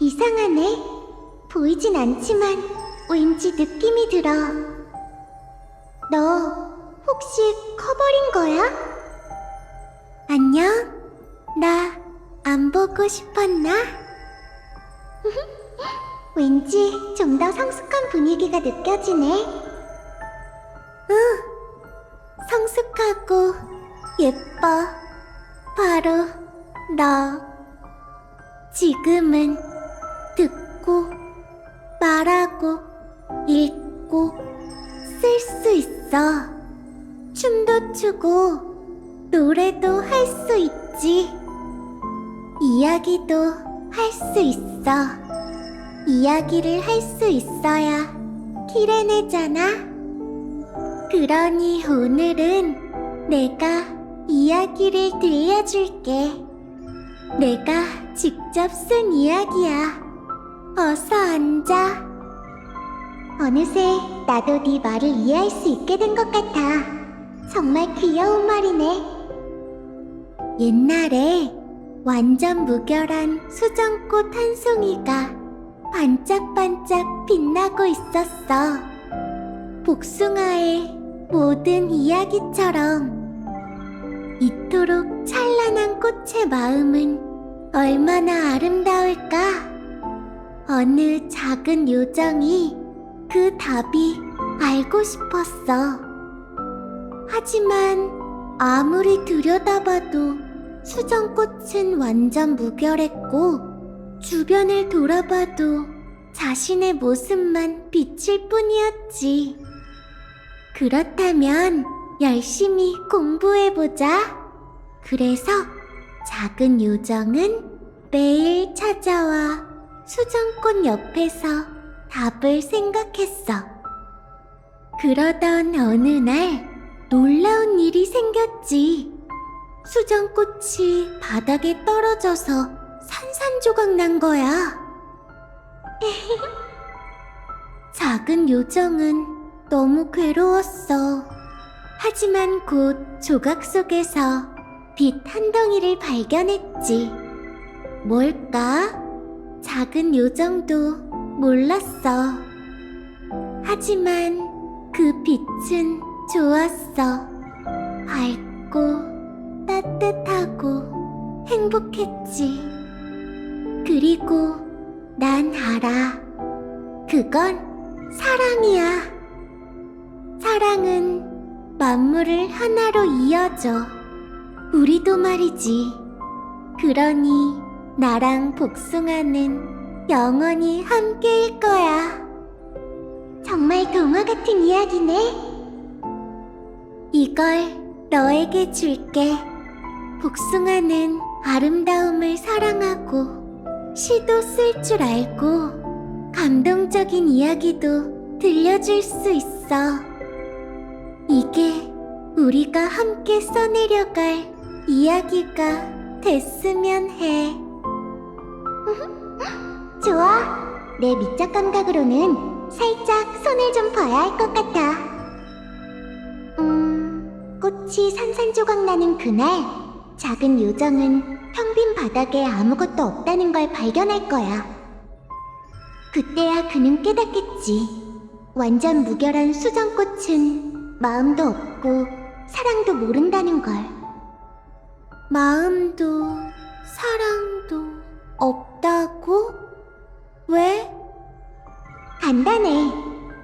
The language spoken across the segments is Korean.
이상하네. 보이진 않지만 왠지 느낌이 들어. 너 혹시 커버린 거야? 안녕? 나 안 보고 싶었나? 왠지 좀 더 성숙한 분위기가 느껴지네. 응, 성숙하고 예뻐. 바로 너. 지금은 듣고, 말하고, 읽고, 쓸 수 있어. 춤도 추고, 노래도 할 수 있지. 이야기도 할 수 있어. 이야기를 할 수 있어야 키레네잖아. 그러니 오늘은 내가 이야기를 들려줄게. 내가 직접 쓴 이야기야. 어서 앉아. 어느새 나도 네 말을 이해할 수 있게 된 것 같아. 정말 귀여운 말이네. 옛날에 완전 무결한 수정꽃 한 송이가 반짝반짝 빛나고 있었어. 복숭아의 모든 이야기처럼 이토록 찬란한 꽃의 마음은 얼마나 아름다울까? 어느 작은 요정이 그 답이 알고 싶었어. 하지만 아무리 들여다봐도 수정꽃은 완전 무결했고 주변을 돌아봐도 자신의 모습만 비칠 뿐이었지. 그렇다면 열심히 공부해보자. 그래서 작은 요정은 매일 찾아와 수정꽃 옆에서 답을 생각했어. 그러던 어느 날 놀라운 일이 생겼지. 수정꽃이 바닥에 떨어져서 산산조각 난 거야. 작은 요정은 너무 괴로웠어. 하지만 곧 조각 속에서 빛 한 덩이를 발견했지. 뭘까? 작은 요정도 몰랐어. 하지만 그 빛은 좋았어. 밝고 따뜻하고 행복했지. 그리고 난 알아. 그건 사랑이야. 사랑은 만물을 하나로 이어줘. 우리도 말이지. 그러니 나랑 복숭아는 영원히 함께일 거야. 정말 동화 같은 이야기네. 이걸 너에게 줄게. 복숭아는 아름다움을 사랑하고 시도 쓸 줄 알고 감동적인 이야기도 들려줄 수 있어. 이게 우리가 함께 써내려갈 이야기가 됐으면 해. 좋아. 내 미적 감각으로는 살짝 손을 좀 봐야 할 것 같아. 음, 꽃이 산산조각 나는 그날, 작은 요정은 평빈 바닥에 아무것도 없다는 걸 발견할 거야. 그때야 그는 깨닫겠지. 완전 무결한 수정꽃은 마음도 없고 사랑도 모른다는 걸. 마음도 사랑도 없다고? 왜? 간단해.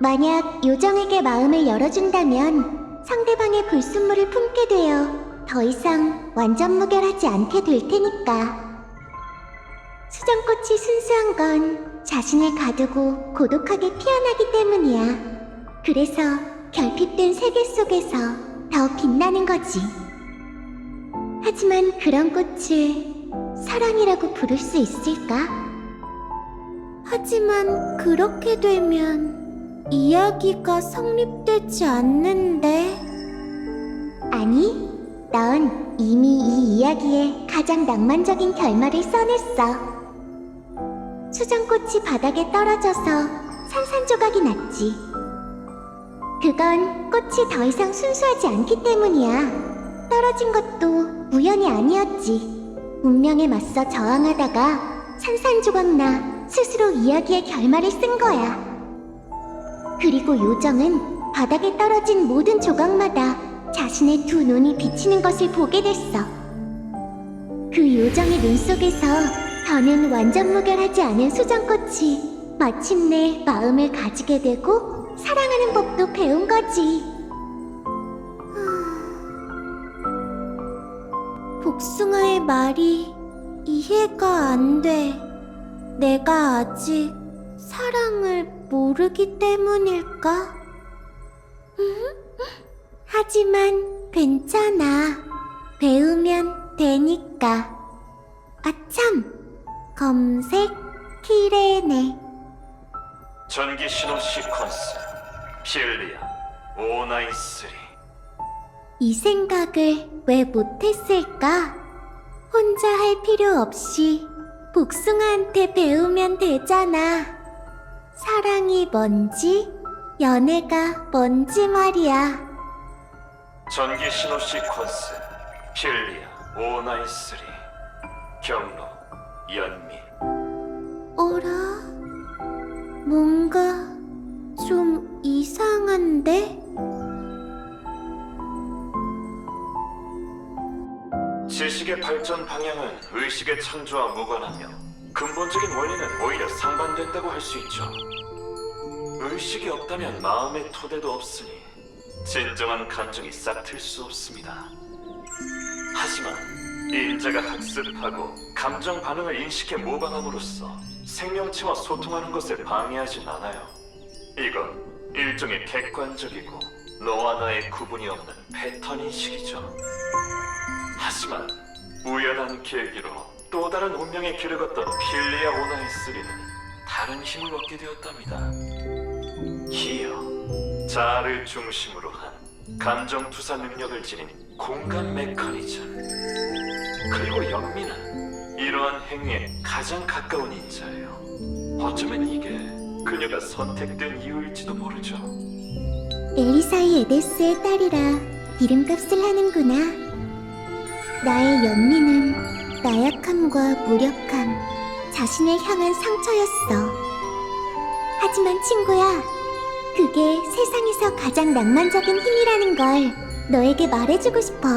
만약 요정에게 마음을 열어준다면 상대방의 불순물을 품게 되어 더 이상 완전 무결하지 않게 될 테니까. 수정꽃이 순수한 건 자신을 가두고 고독하게 피어나기 때문이야. 그래서 결핍된 세계 속에서 더 빛나는 거지. 하지만 그런 꽃을 사랑이라고 부를 수 있을까? 하지만 그렇게 되면 이야기가 성립되지 않는데. 아니, 넌 이미 이 이야기의 가장 낭만적인 결말을 써냈어. 수정꽃이 바닥에 떨어져서 산산조각이 났지. 그건 꽃이 더 이상 순수하지 않기 때문이야. 떨어진 것도 우연이 아니었지. 운명에 맞서 저항하다가 산산조각 나 스스로 이야기의 결말을 쓴 거야. 그리고 요정은 바닥에 떨어진 모든 조각마다 자신의 두 눈이 비치는 것을 보게 됐어. 그 요정의 눈 속에서 더는 완전 무결하지 않은 수정꽃이 마침내 마음을 가지게 되고 사랑하는 법도 배운 거지. 복숭아의 말이 이해가 안 돼. 내가 아직 사랑을 모르기 때문일까? 하지만 괜찮아. 배우면 되니까. 아참! 검색 키레네. 전기 신호 시퀀스 필리아 593 이 생각을 왜 못했을까? 혼자 할 필요 없이 복숭아한테 배우면 되잖아. 사랑이 뭔지, 연애가 뭔지 말이야. 전기 신호 시퀀스 필리아 593 경로 연미 어라? 뭔가 좀 이상한데? 지식의 발전 방향은 의식의 창조와 무관하며 근본적인 원리는 오히려 상반된다고 할 수 있죠. 의식이 없다면 마음의 토대도 없으니 진정한 감정이 싹틀 수 없습니다. 하지만 인자가 학습하고 감정 반응을 인식해 모방함으로써 생명체와 소통하는 것을 방해하진 않아요. 이건 일종의 객관적이고 너와 나의 구분이 없는 패턴 인식이죠. 하지만 우연한 계기로 또 다른 운명의 길을 걷던 필리아 오나이스리는 다른 힘을 얻게 되었답니다. 기어, 자아를 중심으로 한 감정 투사 능력을 지닌 공간 메커니즘. 그리고 영미는 이러한 행위에 가장 가까운 인자예요. 어쩌면 이게 그녀가 선택된 이유일지도 모르죠. 엘리사이 에데스의 딸이라 이름값을 하는구나. 나의 연민은 나약함과 무력함, 자신을 향한 상처였어. 하지만 친구야, 그게 세상에서 가장 낭만적인 힘이라는 걸 너에게 말해주고 싶어.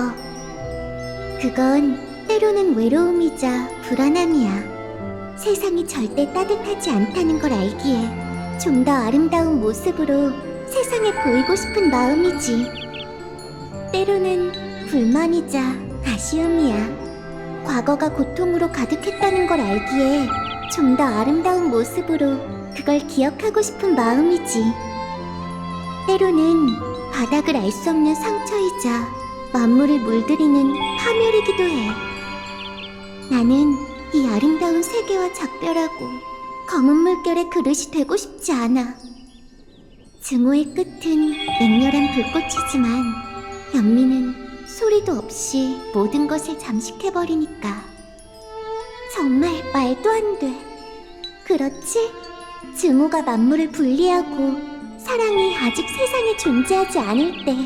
그건 때로는 외로움이자 불안함이야. 세상이 절대 따뜻하지 않다는 걸 알기에 좀 더 아름다운 모습으로 세상에 보이고 싶은 마음이지. 때로는 불만이자 아쉬움이야. 과거가 고통으로 가득했다는 걸 알기에 좀 더 아름다운 모습으로 그걸 기억하고 싶은 마음이지. 때로는 바닥을 알 수 없는 상처이자 만물을 물들이는 파멸이기도 해. 나는 이 아름다운 세계와 작별하고 검은 물결의 그릇이 되고 싶지 않아. 증오의 끝은 맹렬한 불꽃이지만 연민은 소리도 없이 모든 것을 잠식해버리니까 정말 말도 안 돼. 그렇지? 증오가 만물을 분리하고 사랑이 아직 세상에 존재하지 않을 때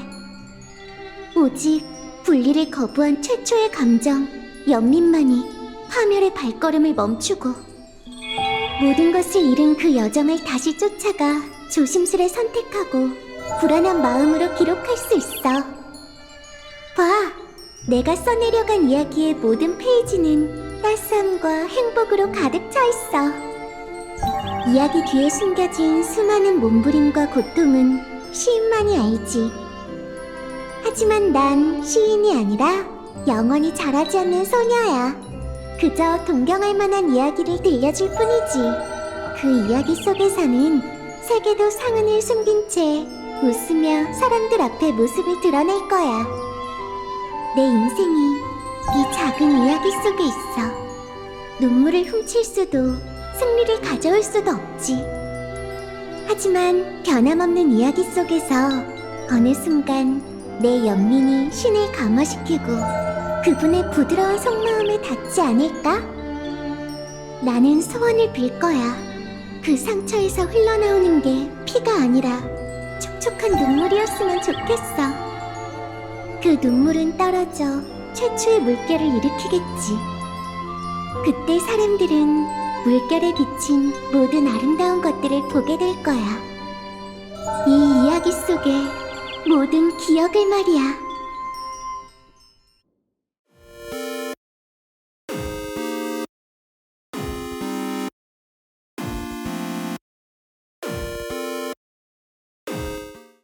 오직 분리를 거부한 최초의 감정 연민만이 파멸의 발걸음을 멈추고 모든 것을 잃은 그 여정을 다시 쫓아가 조심스레 선택하고 불안한 마음으로 기록할 수 있어. 봐! 내가 써내려간 이야기의 모든 페이지는 따스함과 행복으로 가득 차 있어. 이야기 뒤에 숨겨진 수많은 몸부림과 고통은 시인만이 알지. 하지만 난 시인이 아니라 영원히 자라지 않는 소녀야. 그저 동경할 만한 이야기를 들려줄 뿐이지. 그 이야기 속에서는 세계도 상흔을 숨긴 채 웃으며 사람들 앞에 모습을 드러낼 거야. 내 인생이 이 작은 이야기 속에 있어. 눈물을 훔칠 수도 승리를 가져올 수도 없지. 하지만 변함없는 이야기 속에서 어느 순간 내 연민이 신을 감화시키고 그분의 부드러운 속마음에 닿지 않을까? 나는 소원을 빌 거야. 그 상처에서 흘러나오는 게 피가 아니라 촉촉한 눈물이었으면 좋겠어. 그 눈물은 떨어져 최초의 물결을 일으키겠지. 그때 사람들은 물결에 비친 모든 아름다운 것들을 보게 될 거야. 이 이야기 속의 모든 기억을 말이야.